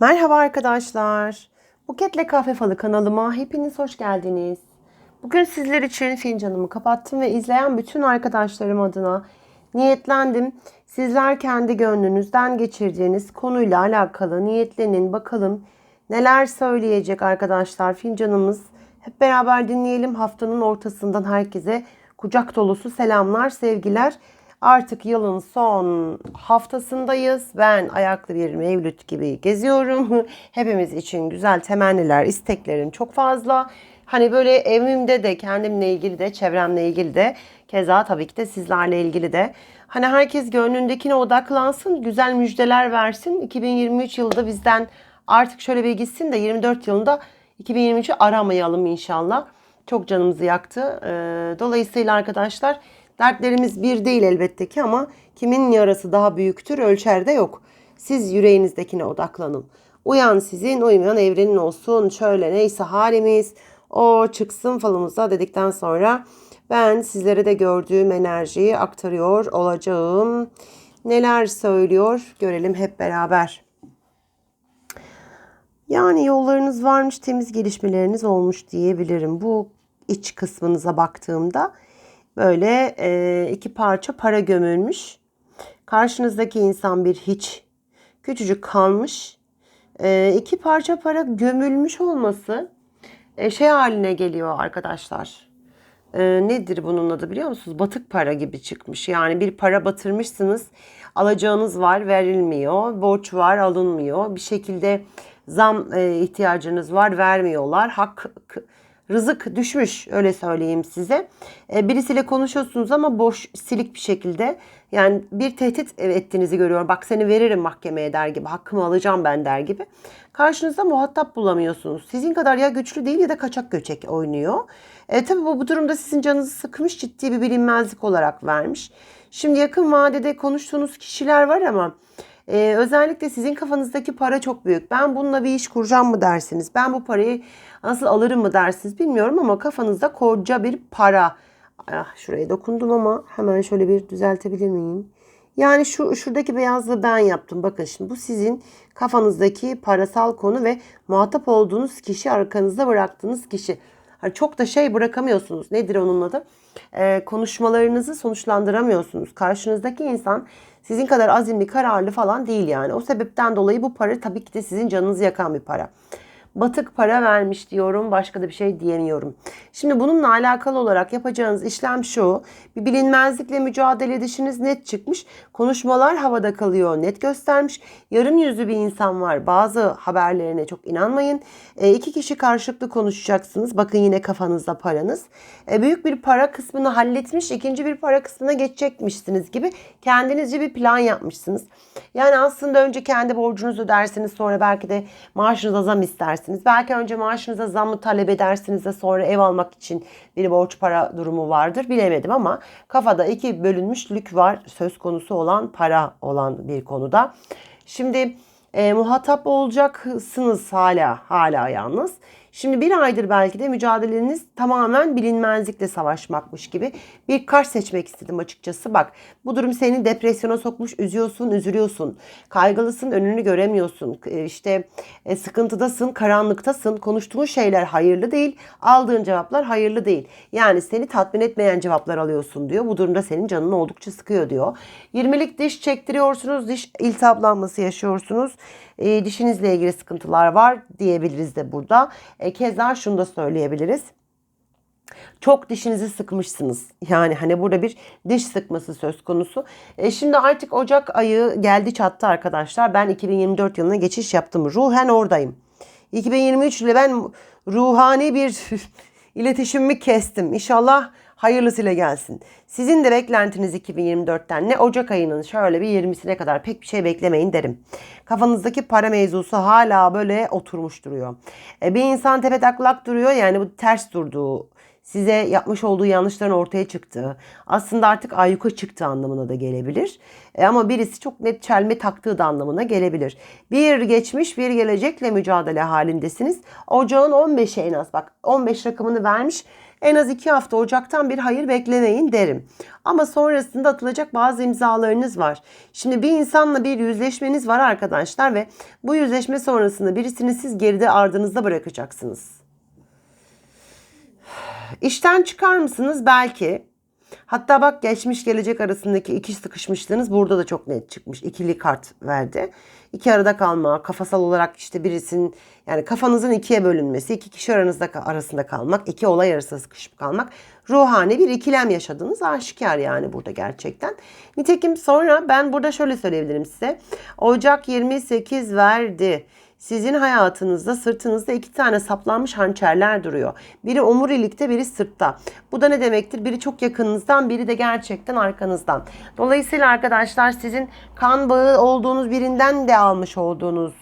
Merhaba arkadaşlar. Buketle Kahve Falı kanalıma hepiniz hoş geldiniz. Bugün sizler için fincanımı kapattım ve izleyen bütün arkadaşlarım adına niyetlendim. Sizler kendi gönlünüzden geçirdiğiniz konuyla alakalı niyetlenin bakalım neler söyleyecek arkadaşlar fincanımız. Hep beraber dinleyelim. Haftanın ortasından herkese kucak dolusu selamlar, sevgiler. Artık yılın son haftasındayız. Ben ayaklı bir mevlüt gibi geziyorum. Hepimiz için güzel temenniler, isteklerim çok fazla. Hani böyle evimde de kendimle ilgili de çevremle ilgili de keza tabii ki de sizlerle ilgili de. Hani herkes gönlündekine odaklansın, güzel müjdeler versin. 2023 yılda bizden artık şöyle bir gitsin de 24 yılında 2023'ü aramayalım inşallah. Çok canımızı yaktı. Ee, Dolayısıyla arkadaşlar dertlerimiz bir değil elbette ki ama kimin yarası daha büyüktür ölçerde yok. Siz yüreğinizdekine odaklanın. Uyan sizin, uymayan evrenin olsun. Şöyle neyse halimiz o çıksın falımıza dedikten sonra ben sizlere de gördüğüm enerjiyi aktarıyor olacağım. Neler söylüyor görelim hep beraber. Yani yollarınız varmış, temiz gelişmeleriniz olmuş diyebilirim. Bu iç kısmınıza baktığımda böyle e, iki parça para gömülmüş. Karşınızdaki insan bir hiç, küçücük kalmış. E, iki parça para gömülmüş olması e, şey haline geliyor arkadaşlar. E, nedir bunun adı biliyor musunuz? Batık para gibi çıkmış. Yani bir para batırmışsınız. Alacağınız var verilmiyor. Borç var alınmıyor. Bir şekilde zam e, ihtiyacınız var vermiyorlar. Hak rızık düşmüş öyle söyleyeyim size. E, birisiyle konuşuyorsunuz ama boş silik bir şekilde yani bir tehdit ettiğinizi görüyor. Bak seni veririm mahkemeye der gibi hakkımı alacağım ben der gibi. Karşınızda muhatap bulamıyorsunuz. Sizin kadar ya güçlü değil ya da kaçak göçek oynuyor. E, tabii bu, bu durumda sizin canınızı sıkmış ciddi bir bilinmezlik olarak vermiş. Şimdi yakın vadede konuştuğunuz kişiler var ama ee, özellikle sizin kafanızdaki para çok büyük. Ben bununla bir iş kuracağım mı dersiniz? Ben bu parayı nasıl alırım mı dersiniz bilmiyorum ama kafanızda koca bir para. Ah, şuraya dokundum ama hemen şöyle bir düzeltebilir miyim? Yani şu şuradaki beyazlığı ben yaptım. Bakın şimdi bu sizin kafanızdaki parasal konu ve muhatap olduğunuz kişi, arkanızda bıraktığınız kişi. Çok da şey bırakamıyorsunuz. Nedir onun adı? Ee, konuşmalarınızı sonuçlandıramıyorsunuz. Karşınızdaki insan sizin kadar azimli, kararlı falan değil yani. O sebepten dolayı bu para tabii ki de sizin canınızı yakan bir para batık para vermiş diyorum. Başka da bir şey diyemiyorum. Şimdi bununla alakalı olarak yapacağınız işlem şu. Bir bilinmezlikle mücadele edişiniz net çıkmış. Konuşmalar havada kalıyor net göstermiş. Yarın yüzlü bir insan var. Bazı haberlerine çok inanmayın. E, iki kişi karşılıklı konuşacaksınız. Bakın yine kafanızda paranız. E, büyük bir para kısmını halletmiş. ikinci bir para kısmına geçecekmişsiniz gibi kendinizce bir plan yapmışsınız. Yani aslında önce kendi borcunuzu ödersiniz. Sonra belki de maaşınıza zam istersiniz edersiniz. Belki önce maaşınıza zammı talep edersiniz de sonra ev almak için bir borç para durumu vardır. Bilemedim ama kafada iki bölünmüşlük var söz konusu olan para olan bir konuda. Şimdi e, muhatap olacaksınız hala hala yalnız. Şimdi bir aydır belki de mücadeleniz tamamen bilinmezlikle savaşmakmış gibi bir kart seçmek istedim açıkçası. Bak bu durum seni depresyona sokmuş, üzüyorsun, üzülüyorsun. Kaygılısın, önünü göremiyorsun. E, işte e, sıkıntıdasın, karanlıktasın. Konuştuğun şeyler hayırlı değil, aldığın cevaplar hayırlı değil. Yani seni tatmin etmeyen cevaplar alıyorsun diyor. Bu durumda senin canını oldukça sıkıyor diyor. 20'lik diş çektiriyorsunuz, diş iltihaplanması yaşıyorsunuz. E, dişinizle ilgili sıkıntılar var diyebiliriz de burada. E, keza şunu da söyleyebiliriz. Çok dişinizi sıkmışsınız. Yani hani burada bir diş sıkması söz konusu. E şimdi artık Ocak ayı geldi çattı arkadaşlar. Ben 2024 yılına geçiş yaptım. Ruhen oradayım. 2023 ile ben ruhani bir iletişimimi kestim. İnşallah hayırlısıyla gelsin. Sizin de beklentiniz 2024'ten ne Ocak ayının şöyle bir 20'sine kadar pek bir şey beklemeyin derim. Kafanızdaki para mevzusu hala böyle oturmuş duruyor. E, bir insan tepe taklak duruyor yani bu ters durduğu size yapmış olduğu yanlışların ortaya çıktığı, aslında artık ayyuka çıktığı anlamına da gelebilir. E ama birisi çok net çelme taktığı da anlamına gelebilir. Bir geçmiş bir gelecekle mücadele halindesiniz. Ocağın 15'e en az bak 15 rakamını vermiş. En az iki hafta Ocak'tan bir hayır beklemeyin derim. Ama sonrasında atılacak bazı imzalarınız var. Şimdi bir insanla bir yüzleşmeniz var arkadaşlar ve bu yüzleşme sonrasında birisini siz geride ardınızda bırakacaksınız. İşten çıkar mısınız? Belki. Hatta bak geçmiş gelecek arasındaki iki sıkışmışlığınız burada da çok net çıkmış. İkili kart verdi. İki arada kalma, kafasal olarak işte birisinin yani kafanızın ikiye bölünmesi, iki kişi aranızda arasında kalmak, iki olay arasında sıkışıp kalmak. Ruhani bir ikilem yaşadığınız aşikar yani burada gerçekten. Nitekim sonra ben burada şöyle söyleyebilirim size. Ocak 28 verdi. Sizin hayatınızda sırtınızda iki tane saplanmış hançerler duruyor. Biri omurilikte biri sırtta. Bu da ne demektir? Biri çok yakınınızdan biri de gerçekten arkanızdan. Dolayısıyla arkadaşlar sizin kan bağı olduğunuz birinden de almış olduğunuz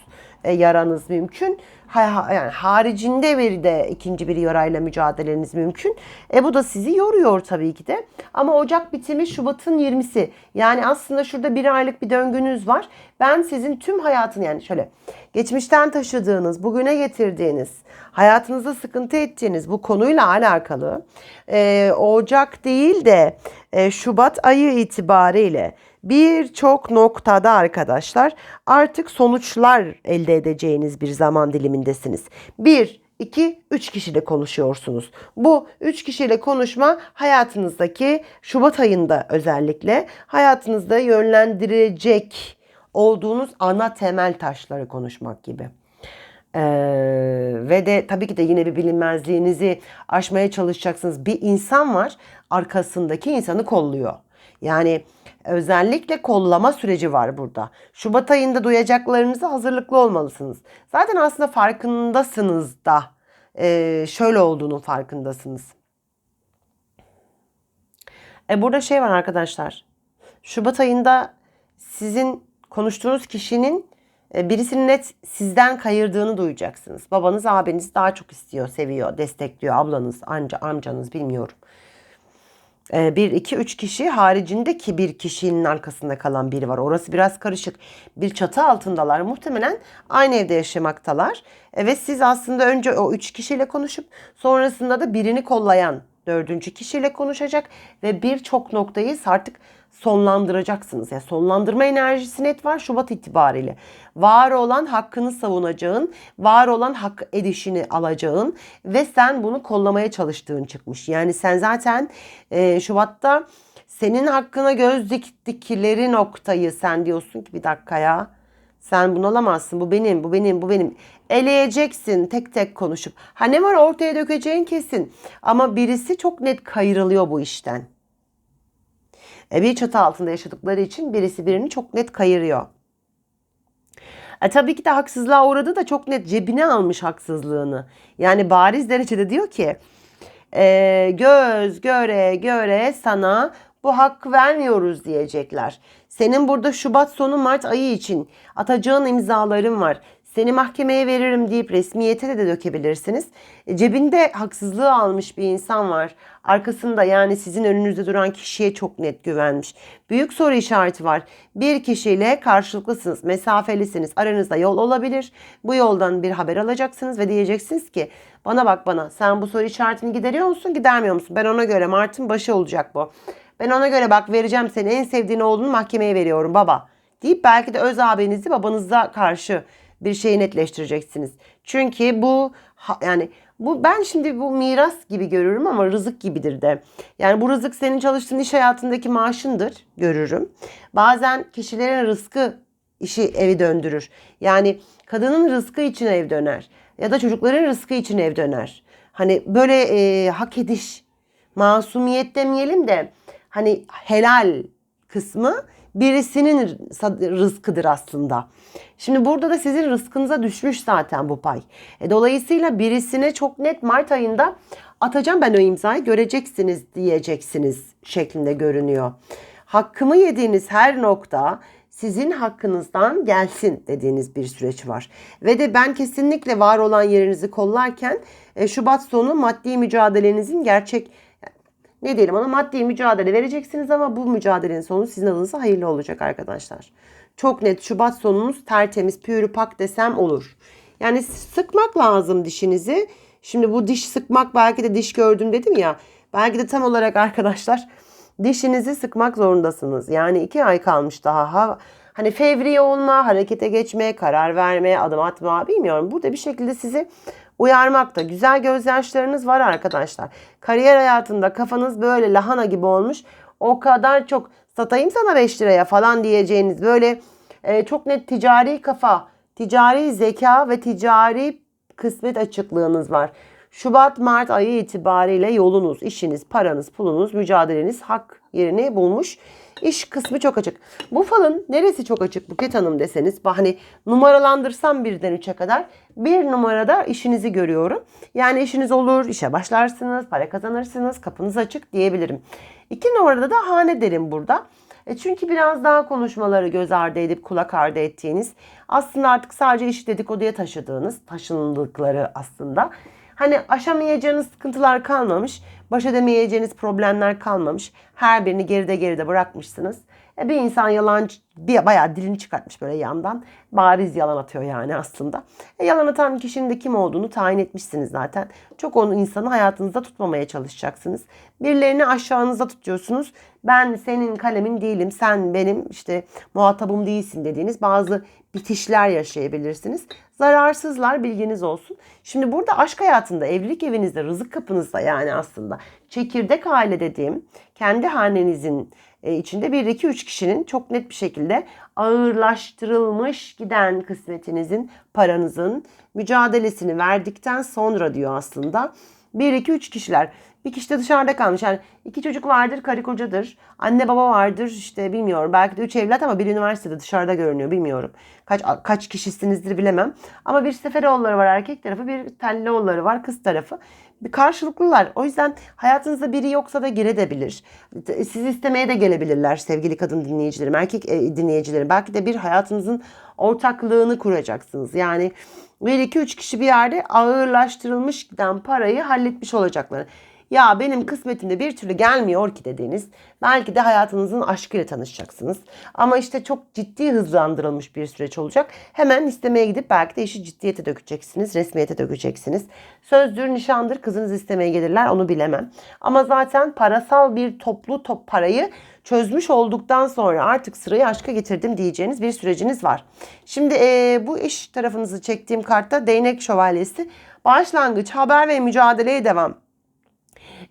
e, yaranız mümkün. Ha, yani haricinde bir de ikinci bir yarayla mücadeleniz mümkün. E bu da sizi yoruyor tabii ki de. Ama Ocak bitimi Şubat'ın 20'si. Yani aslında şurada bir aylık bir döngünüz var. Ben sizin tüm hayatın yani şöyle geçmişten taşıdığınız, bugüne getirdiğiniz, hayatınızda sıkıntı ettiğiniz bu konuyla alakalı e, Ocak değil de e, Şubat ayı itibariyle birçok noktada arkadaşlar artık sonuçlar elde edeceğiniz bir zaman dilimindesiniz. Bir, 2, 3 kişiyle konuşuyorsunuz. Bu 3 kişiyle konuşma hayatınızdaki Şubat ayında özellikle hayatınızda yönlendirecek olduğunuz ana temel taşları konuşmak gibi. Ee, ve de tabii ki de yine bir bilinmezliğinizi aşmaya çalışacaksınız. Bir insan var arkasındaki insanı kolluyor. Yani özellikle kollama süreci var burada. Şubat ayında duyacaklarınızı hazırlıklı olmalısınız. Zaten aslında farkındasınız da e, şöyle olduğunun farkındasınız. E burada şey var arkadaşlar. Şubat ayında sizin konuştuğunuz kişinin e, birisinin net sizden kayırdığını duyacaksınız. Babanız abiniz daha çok istiyor, seviyor, destekliyor. Ablanız, anca, amcanız bilmiyorum. 1, 2, 3 kişi haricinde ki bir kişinin arkasında kalan biri var. Orası biraz karışık. Bir çatı altındalar. Muhtemelen aynı evde yaşamaktalar. E, ve siz aslında önce o 3 kişiyle konuşup sonrasında da birini kollayan dördüncü kişiyle konuşacak ve birçok noktayı artık sonlandıracaksınız. Yani sonlandırma enerjisi net var Şubat itibariyle. Var olan hakkını savunacağın, var olan hak edişini alacağın ve sen bunu kollamaya çalıştığın çıkmış. Yani sen zaten e, Şubat'ta senin hakkına göz diktikleri noktayı sen diyorsun ki bir dakika ya sen bunu alamazsın. Bu benim, bu benim, bu benim. Eleyeceksin tek tek konuşup. Ha ne var ortaya dökeceğin kesin. Ama birisi çok net kayırılıyor bu işten. E, bir çatı altında yaşadıkları için birisi birini çok net kayırıyor. E, tabii ki de haksızlığa uğradı da çok net cebine almış haksızlığını. Yani bariz derecede diyor ki e, göz göre göre sana bu hakkı vermiyoruz diyecekler. Senin burada Şubat sonu Mart ayı için atacağın imzaların var. Seni mahkemeye veririm deyip resmiyete de, dökebilirsiniz. E, cebinde haksızlığı almış bir insan var. Arkasında yani sizin önünüzde duran kişiye çok net güvenmiş. Büyük soru işareti var. Bir kişiyle karşılıklısınız, mesafelisiniz. Aranızda yol olabilir. Bu yoldan bir haber alacaksınız ve diyeceksiniz ki bana bak bana sen bu soru işaretini gideriyor musun gidermiyor musun? Ben ona göre Mart'ın başı olacak bu. Ben ona göre bak vereceğim seni en sevdiğin oğlunu mahkemeye veriyorum baba. Deyip belki de öz abinizi babanıza karşı bir şeyi netleştireceksiniz. Çünkü bu yani bu ben şimdi bu miras gibi görürüm ama rızık gibidir de. Yani bu rızık senin çalıştığın iş hayatındaki maaşındır görürüm. Bazen kişilerin rızkı işi evi döndürür. Yani kadının rızkı için ev döner ya da çocukların rızkı için ev döner. Hani böyle e, hak ediş, masumiyet demeyelim de hani helal kısmı birisinin rızkıdır aslında. Şimdi burada da sizin rızkınıza düşmüş zaten bu pay. E, dolayısıyla birisine çok net Mart ayında atacağım ben o imzayı göreceksiniz diyeceksiniz şeklinde görünüyor. Hakkımı yediğiniz her nokta sizin hakkınızdan gelsin dediğiniz bir süreç var. Ve de ben kesinlikle var olan yerinizi kollarken e, Şubat sonu maddi mücadelenizin gerçek ne diyelim ona maddi mücadele vereceksiniz ama bu mücadelenin sonu sizin adınıza hayırlı olacak arkadaşlar. Çok net Şubat sonunuz tertemiz pürü pak desem olur. Yani sıkmak lazım dişinizi. Şimdi bu diş sıkmak belki de diş gördüm dedim ya. Belki de tam olarak arkadaşlar dişinizi sıkmak zorundasınız. Yani iki ay kalmış daha. Ha, hani fevri olma, harekete geçme, karar verme, adım atma bilmiyorum. Burada bir şekilde sizi uyarmakta. Güzel gözyaşlarınız var arkadaşlar. Kariyer hayatında kafanız böyle lahana gibi olmuş. O kadar çok satayım sana 5 liraya falan diyeceğiniz böyle e, çok net ticari kafa, ticari zeka ve ticari kısmet açıklığınız var. Şubat-Mart ayı itibariyle yolunuz, işiniz, paranız, pulunuz, mücadeleniz hak yerini bulmuş. İş kısmı çok açık. Bu falın neresi çok açık Buket Hanım deseniz hani numaralandırsam birden üçe kadar bir numarada işinizi görüyorum. Yani işiniz olur, işe başlarsınız, para kazanırsınız, kapınız açık diyebilirim. İki numarada da hane derim burada. E çünkü biraz daha konuşmaları göz ardı edip kulak ardı ettiğiniz aslında artık sadece iş dedikoduya taşıdığınız taşındıkları aslında. Hani aşamayacağınız sıkıntılar kalmamış, baş edemeyeceğiniz problemler kalmamış. Her birini geride geride bırakmışsınız. E bir insan yalan bir bayağı dilini çıkartmış böyle yandan. Bariz yalan atıyor yani aslında. E yalan atan kişinin de kim olduğunu tayin etmişsiniz zaten. Çok onu insanı hayatınızda tutmamaya çalışacaksınız. Birilerini aşağınızda tutuyorsunuz. Ben senin kalemin değilim, sen benim işte muhatabım değilsin dediğiniz bazı bitişler yaşayabilirsiniz. Zararsızlar bilginiz olsun. Şimdi burada aşk hayatında, evlilik evinizde, rızık kapınızda yani aslında çekirdek aile dediğim kendi hanenizin e, içinde 1 2 3 kişinin çok net bir şekilde ağırlaştırılmış giden kısmetinizin, paranızın mücadelesini verdikten sonra diyor aslında. 1 2 3 kişiler bir kişi de dışarıda kalmış. Yani iki çocuk vardır, karı kocadır. Anne baba vardır işte bilmiyorum. Belki de üç evlat ama bir üniversitede dışarıda görünüyor bilmiyorum. Kaç kaç kişisinizdir bilemem. Ama bir Seferoğulları var erkek tarafı, bir Tellioğulları var kız tarafı. Bir karşılıklılar. O yüzden hayatınızda biri yoksa da girebilir. Sizi istemeye de gelebilirler sevgili kadın dinleyicilerim, erkek e, dinleyicilerim. Belki de bir hayatınızın ortaklığını kuracaksınız. Yani 1 2 3 kişi bir yerde ağırlaştırılmış giden parayı halletmiş olacaklar ya benim kısmetimde bir türlü gelmiyor ki dediğiniz belki de hayatınızın aşkıyla tanışacaksınız. Ama işte çok ciddi hızlandırılmış bir süreç olacak. Hemen istemeye gidip belki de işi ciddiyete dökeceksiniz, resmiyete dökeceksiniz. Sözdür, nişandır kızınız istemeye gelirler onu bilemem. Ama zaten parasal bir toplu top parayı çözmüş olduktan sonra artık sırayı aşka getirdim diyeceğiniz bir süreciniz var. Şimdi e, bu iş tarafınızı çektiğim kartta değnek şövalyesi başlangıç, haber ve mücadeleye devam.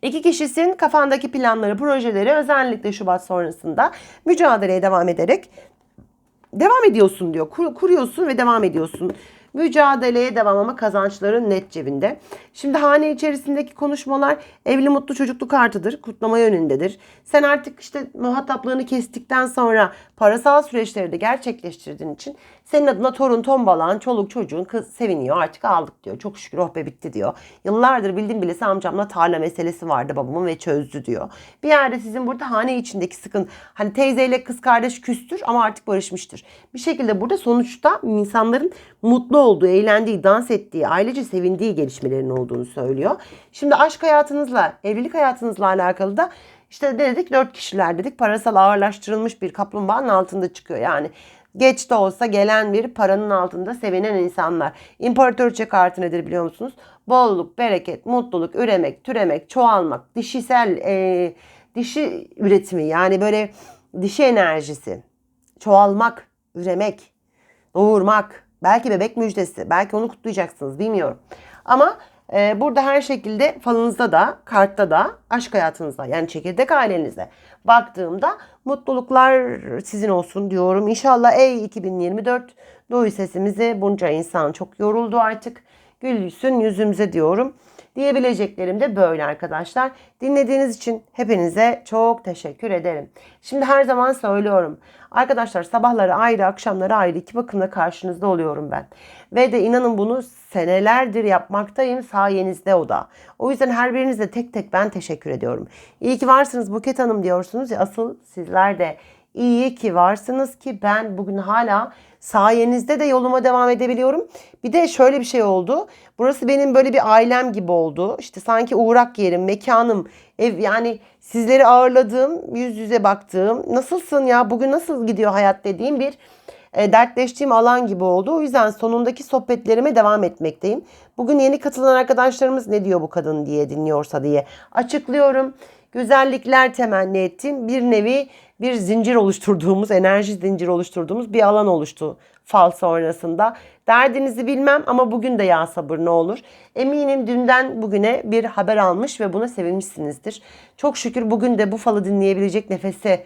İki kişisin kafandaki planları, projeleri özellikle Şubat sonrasında mücadeleye devam ederek devam ediyorsun diyor. Kur, kuruyorsun ve devam ediyorsun. Mücadeleye devam ama kazançların net cebinde. Şimdi hane içerisindeki konuşmalar evli mutlu çocuklu kartıdır. Kutlama yönündedir. Sen artık işte muhataplığını kestikten sonra parasal süreçleri de gerçekleştirdiğin için senin adına torun tombalan çoluk çocuğun kız seviniyor artık aldık diyor. Çok şükür oh be bitti diyor. Yıllardır bildim bilesi amcamla tarla meselesi vardı babamın ve çözdü diyor. Bir yerde sizin burada hane içindeki sıkın hani teyzeyle kız kardeş küstür ama artık barışmıştır. Bir şekilde burada sonuçta insanların mutlu olduğu, eğlendiği, dans ettiği, ailece sevindiği gelişmelerin olduğunu söylüyor. Şimdi aşk hayatınızla, evlilik hayatınızla alakalı da işte dedik dört kişiler dedik parasal ağırlaştırılmış bir kaplumbağanın altında çıkıyor. Yani geç de olsa gelen bir paranın altında sevinen insanlar. İmparatorçe kartı nedir biliyor musunuz? Bolluk, bereket, mutluluk, üremek, türemek, çoğalmak, dişisel, e, dişi üretimi yani böyle dişi enerjisi, çoğalmak, üremek, doğurmak, belki bebek müjdesi, belki onu kutlayacaksınız bilmiyorum. Ama ee, burada her şekilde falınızda da, kartta da, aşk hayatınızda yani çekirdek ailenize baktığımda mutluluklar sizin olsun diyorum. İnşallah ey 2024 duy sesimizi bunca insan çok yoruldu artık. Gülsün yüzümüze diyorum. Diyebileceklerim de böyle arkadaşlar. Dinlediğiniz için hepinize çok teşekkür ederim. Şimdi her zaman söylüyorum. Arkadaşlar sabahları ayrı, akşamları ayrı iki bakımda karşınızda oluyorum ben. Ve de inanın bunu senelerdir yapmaktayım sayenizde o da. O yüzden her birinize tek tek ben teşekkür ediyorum. İyi ki varsınız Buket Hanım diyorsunuz ya asıl sizler de iyi ki varsınız ki ben bugün hala sayenizde de yoluma devam edebiliyorum. Bir de şöyle bir şey oldu. Burası benim böyle bir ailem gibi oldu. İşte sanki uğrak yerim, mekanım, ev yani sizleri ağırladığım, yüz yüze baktığım, nasılsın ya bugün nasıl gidiyor hayat dediğim bir e, dertleştiğim alan gibi oldu. O yüzden sonundaki sohbetlerime devam etmekteyim. Bugün yeni katılan arkadaşlarımız ne diyor bu kadın diye dinliyorsa diye açıklıyorum. Güzellikler temenni ettim. Bir nevi bir zincir oluşturduğumuz, enerji zinciri oluşturduğumuz bir alan oluştu fal sonrasında. Derdinizi bilmem ama bugün de ya sabır ne olur. Eminim dünden bugüne bir haber almış ve buna sevinmişsinizdir. Çok şükür bugün de bu falı dinleyebilecek nefese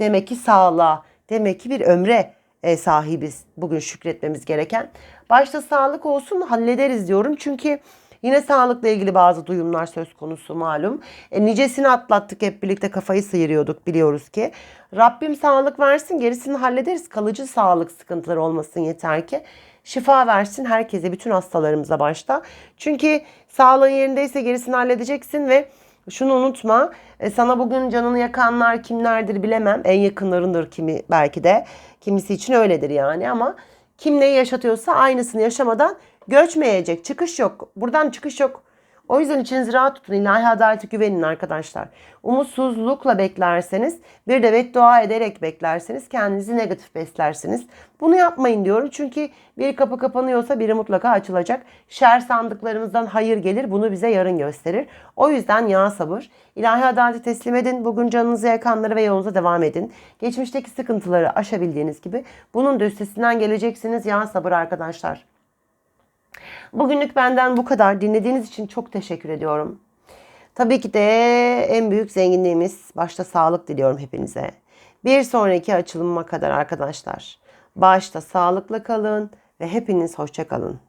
demek ki sağlığa, demek ki bir ömre e, sahibiz bugün şükretmemiz gereken. Başta sağlık olsun hallederiz diyorum. Çünkü yine sağlıkla ilgili bazı duyumlar söz konusu malum. E, nicesini atlattık hep birlikte kafayı sıyırıyorduk biliyoruz ki. Rabbim sağlık versin gerisini hallederiz. Kalıcı sağlık sıkıntıları olmasın yeter ki. Şifa versin herkese bütün hastalarımıza başta. Çünkü sağlığın yerindeyse gerisini halledeceksin ve şunu unutma. e, Sana bugün canını yakanlar kimlerdir bilemem. En yakınlarındır kimi belki de. Kimisi için öyledir yani ama kim neyi yaşatıyorsa aynısını yaşamadan göçmeyecek. Çıkış yok. Buradan çıkış yok. O yüzden içinizi rahat tutun. İlahi adalete güvenin arkadaşlar. Umutsuzlukla beklerseniz bir de beddua ederek beklerseniz kendinizi negatif beslersiniz. Bunu yapmayın diyorum. Çünkü bir kapı kapanıyorsa biri mutlaka açılacak. Şer sandıklarımızdan hayır gelir. Bunu bize yarın gösterir. O yüzden ya sabır. İlahi adaleti teslim edin. Bugün canınızı yakanları ve yolunuza devam edin. Geçmişteki sıkıntıları aşabildiğiniz gibi bunun da üstesinden geleceksiniz. Ya sabır arkadaşlar. Bugünlük benden bu kadar. Dinlediğiniz için çok teşekkür ediyorum. Tabii ki de en büyük zenginliğimiz başta sağlık diliyorum hepinize. Bir sonraki açılıma kadar arkadaşlar. Başta sağlıkla kalın ve hepiniz hoşça kalın.